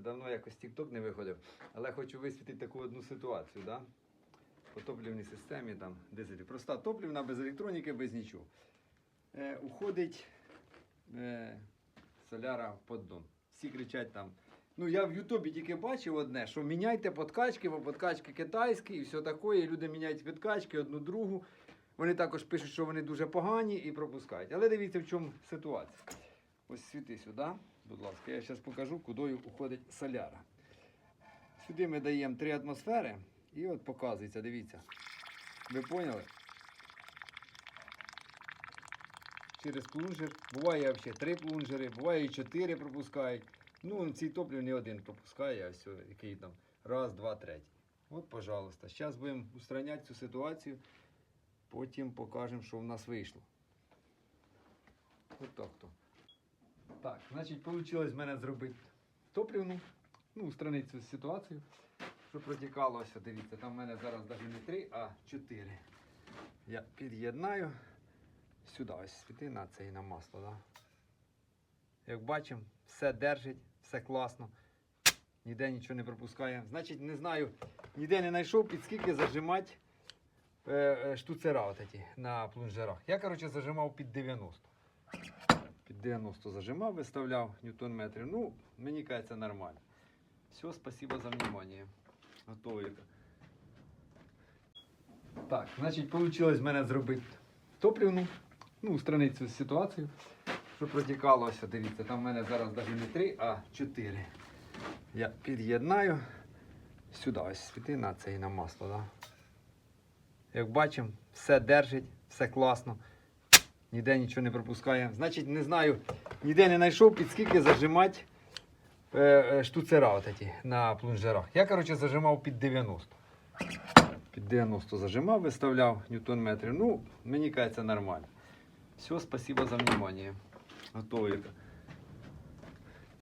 Це давно якось TikTok не виходив. Але хочу висвітити таку одну ситуацію, да? по топливній системі, там, дизелі. Проста топливна, без електроніки, без нічого. Е, уходить е, соляра в поддон. Всі кричать там. Ну, я в Ютубі тільки бачив одне, що міняйте подкачки, бо подкачки китайські і все таке. Люди міняють підкачки одну другу. Вони також пишуть, що вони дуже погані і пропускають. Але дивіться, в чому ситуація. Ось світи сюди, будь ласка, я зараз покажу, куди уходить соляра. Сюди ми даємо три атмосфери і от показується, дивіться. Ви поняли? Через плунжер. Буває взагалі три плунжери, буває і чотири пропускають. Ну, цей топливний один пропускає, а все, який там. Раз, два, третій. От, пожалуйста. Зараз будемо устраняти цю ситуацію. Потім покажемо, що в нас вийшло. От так значить, вийшло в мене зробити топливну. Ну, устранити цю ситуацію. Що протікало, ось, дивіться, там в мене зараз навіть не три, а чотири. Я під'єднаю сюди, ось світи на це і на масло. Да? Як бачимо, все держить, все класно. Ніде нічого не пропускає. Значить, не знаю, ніде не знайшов, під скільки зажимати е, е, штуцера от на плунжерах. Я, коротше, зажимав під 90. Під 90 зажимав, виставляв ньютон метрів. Ну, мені кажеться, нормально. Все, спасибо за внимание. Готові. Так, значить, вийшло в мене зробити топливну. Ну, устранити цю ситуацію. Що протікало, ось, дивіться, там в мене зараз навіть не три, а чотири. Я під'єднаю сюди, ось світи на це і на масло. Да? Як бачимо, все держить, все класно. Ніде нічого не пропускає. Значить, не знаю, ніде не знайшов, під скільки зажимати е, е, штуцера от на плунжерах. Я, коротше, зажимав під 90. Під 90 зажимав, виставляв ньютон метрів. Ну, мені кажеться, нормально. Все, спасибо за внимание. Готові.